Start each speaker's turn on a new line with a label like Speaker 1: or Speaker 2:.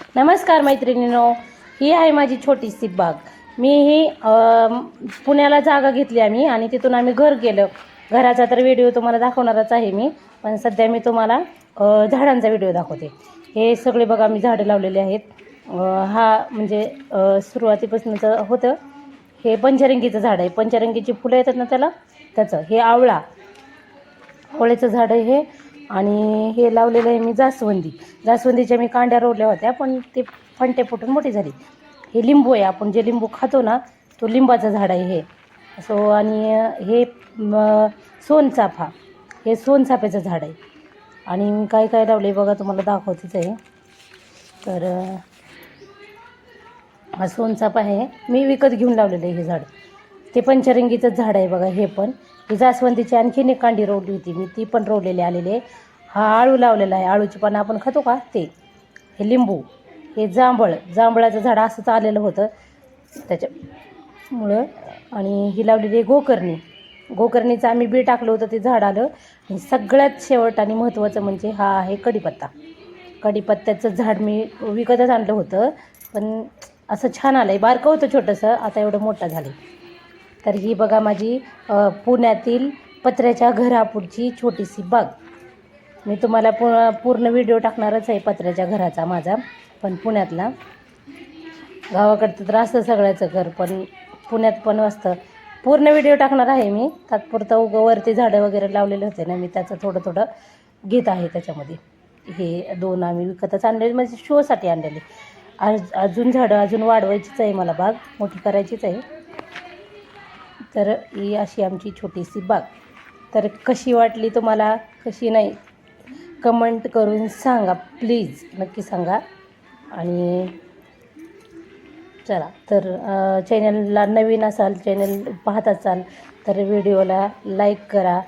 Speaker 1: नमस्कार मैत्रिणीनो ही आहे माझी छोटीशी बाग. मी ही पुण्याला जागा घेतली आम्ही आणि तिथून आम्ही घर गेलो घराचा तर व्हिडिओ तुम्हाला दाखवणारच आहे मी पण सध्या मी तुम्हाला झाडांचा व्हिडिओ दाखवते. हे सगळे बघा मी झाडं लावलेले आहेत. हा म्हणजे सुरुवातीपासूनचं होतं. हे पंचरंगीचं झाड आहे. पंचरंगीची फुलं येतात ना त्याला? त्याचं. हे आवळा. आवळ्याचं झाड हे. आणि हे लावलेलं आहे मी जास्वंदी. जास्वंदीच्या मी कांड्या रोवल्या होत्या पण ते फंटे फुटून मोठी झाली. हे लिंबू आहे आपण जे लिंबू खातो ना तो लिंबाचं झाड आहे हे. सो आणि हे सोनचाफा. हे सोनचाफ्याचं झाड आहे. आणि मी काय काय लावले बघा तुम्हाला दाखवतेच आहे. तर हा सोनचाफा आहे. मी विकत घेऊन लावलेलं आहे हे झाड. ते पंचरंगीचंच झाड आहे बघा हे पण. ही जास्वंदीची आणखीन एक कांडी रोवली होती मी ती पण रोवलेली आलेली आहे. हा आळू लावलेला आहे आळूची पानं आपण खातो का? ते. हे लिंबू हे जांभळ जांभळाचं झाड असंच आलेलं होतं. त्याच्यामुळं आणि ही लावलेली आहे गोकर्णी. गोकर्णीचं आम्ही बी टाकलं होतं ते झाड आलं. आणि सगळ्यात शेवट आणि महत्त्वाचं म्हणजे हा आहे कढीपत्ता. कढीपत्त्याचं झाड मी विकतच आणलं होतं पण असं छान आलं आहे बारकं होतं छोटंसं आता एवढं मोठं झालं तर ही बघा माझी पुण्यातील पत्र्याच्या घरापुढची छोटीशी बाग. मी तुम्हाला पु पूर्ण व्हिडिओ टाकणारच आहे पत्र्याच्या घराचा माझा पण पुण्यातला. गावाकडचं तर असतं सगळ्याचं घर पण पुण्यात पण असतं. पूर्ण व्हिडिओ टाकणार आहे मी. तात्पुरतं उगं वरती झाडं वगैरे लावलेले होते ना मी त्याचं थोडं थोडं घेत आहे त्याच्यामध्ये. हे दोन आम्ही विकतच आणलेले म्हणजे शोसाठी आणलेले. आज अजून झाडं अजून वाढवायचीच आहे मला बाग मोठी करायचीच आहे. तर ही अशी आमची छोटीशी बाग. तर कशी वाटली तुम्हाला? कशी नाही? कमेंट करून सांगा. प्लीज नक्की सांगा. आणि चला तर चॅनलला नवीन असाल चॅनल पाहत असाल तर व्हिडिओला लाईक करा.